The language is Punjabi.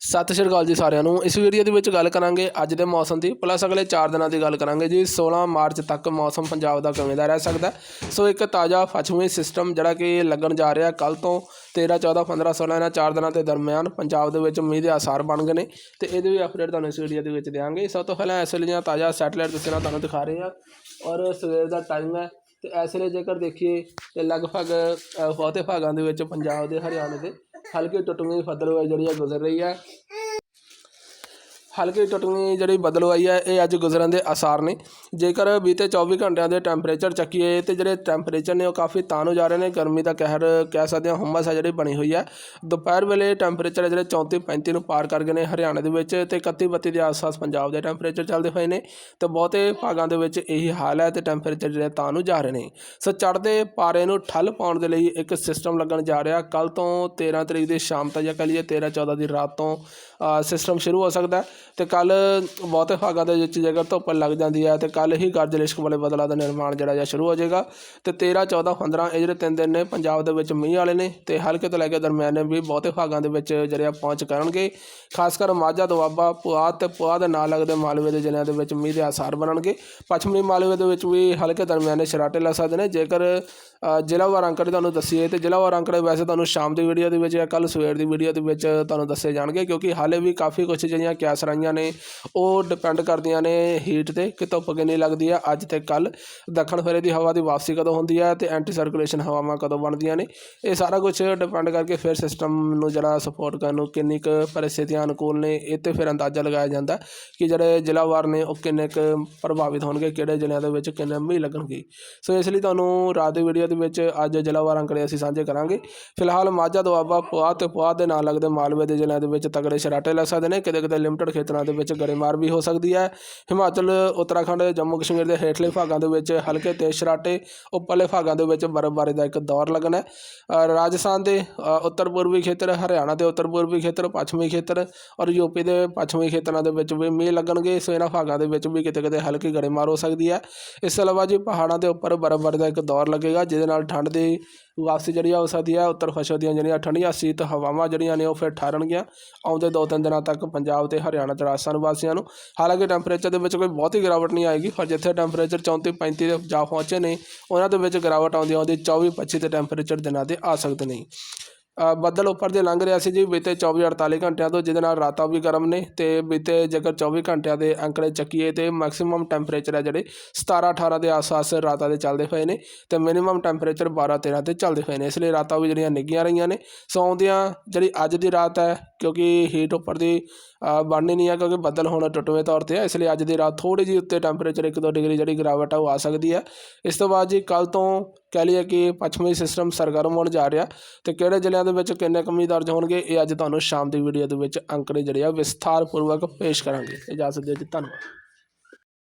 ਸਤਿ ਸ਼੍ਰੀ ਅਕਾਲ ਜੀ ਸਾਰਿਆਂ ਨੂੰ। ਇਸ ਵੀਡੀਓ ਦੇ ਵਿੱਚ ਗੱਲ ਕਰਾਂਗੇ ਅੱਜ ਦੇ ਮੌਸਮ ਦੀ। ਪਲੱਸ ਅਗਲੇ 4 ਦਿਨਾਂ ਦੀ ਗੱਲ ਕਰਾਂਗੇ ਜੀ। 16 ਮਾਰਚ ਤੱਕ ਮੌਸਮ ਪੰਜਾਬ ਦਾ ਕਿਵੇਂ ਦਾ ਰਹਿ ਸਕਦਾ ਸੋ ਇੱਕ ਤਾਜ਼ਾ ਪੱਛਮੀ ਸਿਸਟਮ ਜਿਹੜਾ ਕਿ ਲੱਗਣ ਜਾ ਰਿਹਾ ਕੱਲ ਤੋਂ 13 14 15 16 ਇਹਨਾਂ 4 ਦਿਨਾਂ ਦੇ ਦਰਮਿਆਨ ਪੰਜਾਬ ਦੇ ਵਿੱਚ ਮੀਂਹ ਦੇ ਆਸਾਰ ਬਣ ਗਏ ਨੇ। ਤੇ ਇਹਦੇ ਵੀ ਅਪਡੇਟ ਤੁਹਾਨੂੰ ਇਸ ਵੀਡੀਓ ਦੇ ਵਿੱਚ ਦਿਆਂਗੇ। ਸਭ ਤੋਂ ਪਹਿਲਾਂ ਇਸ ਵੇਲੇ ਤਾਜ਼ਾ ਸੈਟਲਾਈਟ ਤਸਵੀਰਾਂ ਤੁਹਾਨੂੰ ਦਿਖਾ ਰਹੇ ਹਾਂ। ਔਰ ਸਵੇਰ ਦਾ ਟਾਈਮ ਹੈ। ਤੇ ਇਸ ਵੇਲੇ ਜੇਕਰ ਦੇਖੀਏ ਤੇ ਲਗਭਗ ਬਹੁਤੇ ਭਾਗਾਂ ਦੇ ਵਿੱਚ ਪੰਜਾਬ ਦੇ, ਹਰਿਆਣੇ ਦੇ ਹਲਕੀ ਟੁੱਟਵੀਂ ਫਤਲਵਾਈ ਜਿਹੜੀ ਹੈ ਗੁਜ਼ਰ ਰਹੀ ਹੈ ਹਲਕੀ ਟੁੱਟਵੀਂ ਜਿਹੜੀ ਬਦਲਵਾਈ ਹੈ, ਇਹ ਅੱਜ ਗੁਜ਼ਰਨ ਦੇ ਆਸਾਰ ਨੇ। ਜੇਕਰ ਬੀਤੇ 24 ਘੰਟਿਆਂ ਦੇ ਟੈਂਪਰੇਚਰ ਚੱਕੀਏ ਤੇ ਜਿਹੜੇ ਟੈਂਪਰੇਚਰ ਨੇ ਉਹ ਕਾਫੀ ਤਾਂ ਨੂੰ ਜਾ ਰਹੇ ਨੇ, ਗਰਮੀ ਦਾ ਕਹਿਰ ਕਹਿ ਸਕਦੇ ਹਾਂ, ਹੁਮਸ ਹੈ ਜਿਹੜੀ ਬਣੀ ਹੋਈ ਹੈ। ਦੁਪਹਿਰ ਵੇਲੇ ਟੈਂਪਰੇਚਰ ਜਿਹੜੇ 34 35 ਨੂੰ ਪਾਰ ਕਰ ਗਏ ਨੇ ਹਰਿਆਣਾ ਦੇ ਵਿੱਚ ਤੇ 31 32 ਦੇ ਆਸ-ਪਾਸ ਪੰਜਾਬ ਦੇ ਟੈਂਪਰੇਚਰ ਚੱਲਦੇ ਹੋਏ ਨੇ। ਤੇ ਬਹੁਤੇ ਭਾਗਾਂ ਦੇ ਵਿੱਚ ਇਹੀ ਹਾਲ ਹੈ ਤੇ ਟੈਂਪਰੇਚਰ ਜਿਹੜੇ ਤਾਂ ਨੂੰ ਜਾ ਰਹੇ ਨੇ। ਸੋ ਚੜ੍ਹਦੇ ਪਾਰੇ ਨੂੰ ਠੱਲ ਪਾਉਣ ਦੇ ਲਈ ਇੱਕ ਸਿਸਟਮ ਲੱਗਣ ਜਾ ਰਿਹਾ। ਕੱਲ ਤੋਂ 13 ਤਰੀਕ ਦੀ ਸ਼ਾਮ ਤੱਕ ਜਾਂ ਕਹ ਲਈਏ 13 14 ਦੀ ਰਾਤ ਤੋਂ ਸਿਸਟਮ ਸ਼ੁਰੂ ਹੋ ਸਕਦਾ ਹੈ। ਤੇ ਕੱਲ ਬਹੁਤੇ ਭਾਗਾਂ ਦੇ ਵਿੱਚ ਜੇਕਰ ਧੁੱਪ ਲੱਗ ਜਾਂਦੀ ਹੈ ਤੇ ਕੱਲ ਹੀ ਗਰਜ ਲਿਸ਼ਕ ਵਾਲੇ ਬਦਲਾ ਦਾ ਨਿਰਮਾਣ ਜਿਹੜਾ ਜਾਂ ਸ਼ੁਰੂ ਹੋ ਜਾਏਗਾ। ਤੇ 13 14 15 ਇਹ ਜਿਹੜੇ ਤਿੰਨ ਦਿਨ ਨੇ ਪੰਜਾਬ ਦੇ ਵਿੱਚ ਮੀਂਹ ਵਾਲੇ ਨੇ ਤੇ ਹਲਕੇ ਤੋਂ ਲੈ ਕੇ ਦਰਮਿਆਨੇ ਵੀ ਬਹੁਤੇ ਭਾਗਾਂ ਦੇ ਵਿੱਚ ਜਿਹੜੇ ਆ ਪਹੁੰਚ ਕਰਨਗੇ। ਖਾਸ ਕਰ ਮਾਝਾ, ਦੁਆਬਾ ਪੁਆਧ ਤੇ ਪੁਆਧ ਦੇ ਨਾਲ ਲੱਗਦੇ ਮਾਲਵੇ ਦੇ ਜ਼ਿਲ੍ਹਿਆਂ ਦੇ ਵਿੱਚ ਮੀਂਹ ਦੇ ਆਸਾਰ ਬਣਨਗੇ। ਪੱਛਮੀ ਮਾਲਵੇ ਦੇ ਵਿੱਚ ਵੀ ਹਲਕੇ ਦਰਮਿਆਨੇ ਸ਼ਰਾਟੇ ਲੱਗ ਸਕਦੇ ਨੇ। ਜੇਕਰ ਜ਼ਿਲ੍ਹਾ ਵਾਰ ਅੰਕੜੇ ਤੁਹਾਨੂੰ ਦੱਸੀਏ ਤੇ ਜ਼ਿਲ੍ਹਾ ਵਾਰ ਅੰਕੜੇ ਵੈਸੇ ਤੁਹਾਨੂੰ ਸ਼ਾਮ ਦੀ ਵੀਡੀਓ ਦੇ ਵਿੱਚ ਜਾਂ ਕੱਲ ਸਵੇਰ ਦੀ ਵੀਡੀਓ ਦੇ ਵਿੱਚ ਤੁਹਾਨੂੰ ਦੱਸੇ ਜਾਣਗੇ ਕਿਉਂਕਿ ਹਾਲੇ ਵੀ ਕਾਫੀ ਕੁਝ ਜਿਹੜੀਆਂ ਕਿਆਸਰਾਈਆਂ ਨੇ। ਉਹ ਡਿਪੈਂਡ ਕਰਦੀਆਂ ਨੇ ਹੀਟ ਤੇ ਕਿ ਧੁੱਪ ਕਿੰਨੀ ਲੱਗਦੀ ਹੈ ਅੱਜ ਤੇ ਕੱਲ ਦੱਖਣ ਫੇਰੇ ਦੀ ਹਵਾ ਦੀ ਵਾਪਸੀ ਕਦੋਂ ਹੁੰਦੀ ਹੈ ਤੇ ਐਂਟੀ ਸਰਕੂਲੇਸ਼ਨ ਹਵਾਵਾਂ ਕਦੋਂ ਬਣਦੀਆਂ ਨੇ। ਇਹ ਸਾਰਾ ਕੁਝ ਡਿਪੈਂਡ ਕਰਕੇ ਫਿਰ ਸਿਸਟਮ ਨੂੰ ਜਿਹੜਾ ਸਪੋਰਟ ਕਰਨ ਨੂੰ ਕਿੰਨੀ ਕੁ ਪਰਿਸਥਿਤੀਆਂ ਅਨੁਕੂਲ ਨੇ, ਇਹ ਤੇ ਫਿਰ ਅੰਦਾਜ਼ਾ ਲਗਾਇਆ ਜਾਂਦਾ ਕਿ ਜਿਹੜੇ ਜ਼ਿਲ੍ਹਾਵਾਰ ਨੇ, ਉਹ ਕਿੰਨੇ ਕੁ ਪ੍ਰਭਾਵਿਤ ਹੋਣਗੇ, ਕਿਹੜੇ ਜ਼ਿਲ੍ਹਿਆਂ ਦੇ ਵਿੱਚ ਕਿੰਨੇ ਮੀਂਹ ਲੱਗਣਗੇ। ਸੋ ਇਸ ਲਈ ਤੁਹਾਨੂੰ ਰਾਤ ਦੀ ਵੀਡੀਓ ਦੇ ਵਿੱਚ ਅੱਜ ਜ਼ਿਲ੍ਹਾਵਾਰ ਅੰਕੜੇ ਅਸੀਂ ਸਾਂਝੇ ਕਰਾਂਗੇ। ਫਿਲਹਾਲ ਮਾਝਾ ਦੁਆਬਾ ਪੁਆਧ ਤੇ ਪੁਆਧ ਦੇ ਨਾਲ ਲੱਗਦੇ ਮਾਲਵੇ ਦੇ ਜ਼ਿਲ੍ਹਿਆਂ ਦੇ ਵਿੱਚ ਤਗੜੇ ਸ਼ਰਾਟੇ ਲੱਗ ਸਕਦੇ ਨੇ। ਕਿਤੇ ਕਿਤੇ ਲਿਮਟਡ ਖੇਤਰਾਂ ਦੇ ਵਿੱਚ ਗੜੇਮਾਰ ਵੀ ਹੋ ਸਕਦੀ ਹੈ। ਹਿਮਾਚਲ, ਉੱਤਰਾਖੰਡ, ਜੰਮੂ ਕਸ਼ਮੀਰ ਦੇ ਹੇਠਲੇ ਭਾਗਾਂ ਦੇ ਵਿੱਚ ਹਲਕੇ ਤੇਜ਼ ਸ਼ਰਾਟੇ, ਉੱਪਰਲੇ ਭਾਗਾਂ ਦੇ ਵਿੱਚ ਬਰਫ਼ਬਾਰੀ ਦਾ ਇੱਕ ਦੌਰ ਲੱਗਣਾ ਹੈ। ਰਾਜਸਥਾਨ ਦੇ ਉੱਤਰ ਪੂਰਬੀ ਖੇਤਰ, ਹਰਿਆਣਾ ਦੇ ਉੱਤਰ ਪੂਰਬੀ ਖੇਤਰ, ਪੱਛਮੀ ਖੇਤਰ ਔਰ ਯੂਪੀ ਦੇ ਪੱਛਮੀ ਖੇਤਰਾਂ ਦੇ ਵਿੱਚ ਵੀ ਮੀਂਹ ਲੱਗਣਗੇ। ਸੋ ਇਹਨਾਂ ਭਾਗਾਂ ਦੇ ਵਿੱਚ ਵੀ ਕਿਤੇ ਕਿਤੇ ਹਲਕੀ ਗੜੇਮਾਰ ਹੋ ਸਕਦੀ ਹੈ। ਇਸ ਤੋਂ ਇਲਾਵਾ ਜੀ ਪਹਾੜਾਂ ਦੇ ਉੱਪਰ ਬਰਫ਼ਬਾਰੀ ਦਾ ਇੱਕ ਦੌਰ ਲੱਗੇਗਾ, ਜਿਹਦੇ ਨਾਲ ਠੰਡ ਦੀ ਵਾਪਸੀ ਜਿਹੜੀ ਆ ਹੋ ਸਕਦੀ ਹੈ ਉੱਤਰ ਫਸ਼ੋ ਦੀਆਂ ਜਿਹੜੀਆਂ ਠੰਡੀਆਂ ਸੀਤ ਹਵਾਵਾਂ ਜਿਹੜੀਆਂ ਨੇ ਉਹ ਫਿਰ ਠਹਿਰਨਗੀਆਂ ਆਉਂਦੇ ਦੋ ਤਿੰਨ ਦਿਨਾਂ ਤੱਕ ਪੰਜਾਬ ਤੇ ਹਰਿਆਣਾ ਤੇ ਰਾਜਸਥਾਨ ਵਾਸੀਆਂ ਨੂੰ। ਹਾਲਾਂਕਿ ਟੈਂਪਰੇਚਰ ਦੇ ਵਿੱਚ ਕੋਈ ਬਹੁਤੀ ਗਿਰਾਵਟ ਨਹੀਂ ਆਏਗੀ, ਪਰ ਜਿੱਥੇ ਟੈਂਪਰੇਚਰ 34 35 ਦੇ ਜਾ ਪਹੁੰਚੇ ਨੇ, ਉਹਨਾਂ ਦੇ ਵਿੱਚ ਗਿਰਾਵਟ ਆਉਂਦੀ ਆਉਂਦੀ 24 25 ਤੇ ਟੈਂਪਰੇਚਰ ਦਿਨਾਂ ਦੇ ਆ ਸਕਦੇ ਨੇ। ਬੱਦਲ ਉੱਪਰ ਦੇ ਲੰਘ ਰਿਹਾ ਸੀ ਜੀ ਬੀਤੇ 24 48 ਘੰਟਿਆਂ ਤੋਂ ਜਿਹਦੇ ਨਾਲ ਰਾਤਾਂ ਵੀ ਗਰਮ ਨੇ ਤੇ ਬੀਤੇ ਜੇਕਰ 24 ਘੰਟਿਆਂ ਦੇ ਅੰਕੜੇ ਚੱਕੀਏ ਤੇ ਮੈਕਸਿਮਮ ਟੈਂਪਰੇਚਰ ਹੈ ਜਿਹੜੇ 17 18 ਦੇ ਆਸ-ਪਾਸ ਰਾਤਾਂ ਦੇ ਚੱਲਦੇ ਪਏ ਨੇ ਤੇ ਮਿਨੀਮਮ ਟੈਂਪਰੇਚਰ 12 13 ਤੇ ਚੱਲਦੇ ਪਏ ਨੇ। ਇਸ ਲਈ ਰਾਤਾਂ ਵੀ ਜਿਹੜੀਆਂ ਨਿੱਗੀਆਂ ਰਹੀਆਂ ਨੇ। ਸੋ ਜਿਹੜੀ ਅੱਜ ਦੀ ਰਾਤ ਹੈ ਕਿਉਂਕਿ ਹੀਟ ਉੱਪਰ ਦੀ ਅ, ਬਣਨੀ ਨਹੀਂ ਹੈ ਕਿਉਂਕਿ ਬੱਦਲ ਹੁਣ ਟੁੱਟਵੇਂ ਤੌਰ ਤੇ ਹੈ ਇਸ ਲਈ ਅੱਜ ਦੀ ਰਾਤ ਥੋੜੀ ਜਿਹੀ ਉੱਤੇ ਟੈਂਪਰੇਚਰ 1-2 ਡਿਗਰੀ ਜਿਹੜੀ ਗਿਰਾਵਟ ਆ ਉਹ ਆ ਸਕਦੀ ਹੈ। ਇਸ ਤੋਂ ਬਾਅਦ ਜੀ ਕੱਲ ਤੋਂ ਕਹਿ ਲਈਏ ਕਿ ਪੱਛਮੀ ਸਿਸਟਮ ਸਰਗਰਮ ਹੋਣ ਜਾ ਰਿਹਾ ਤੇ ਕਿਹੜੇ ਜ਼ਿਲ੍ਹਿਆਂ ਦੇ ਵਿੱਚ ਕਿੰਨੇ ਕਮੀ ਦਰਜ ਹੋਣਗੇ, ਇਹ ਅੱਜ ਤੁਹਾਨੂੰ ਸ਼ਾਮ ਦੀ ਵੀਡੀਓ ਦੇ ਵਿੱਚ ਅੰਕੜੇ ਜਿਹੜੇ ਆ ਵਿਸਥਾਰਪੂਰਵਕ ਪੇਸ਼ ਕਰਾਂਗੇ। ਇਜਾਜ਼ਤ ਦਿਓ ਜੀ, ਧੰਨਵਾਦ।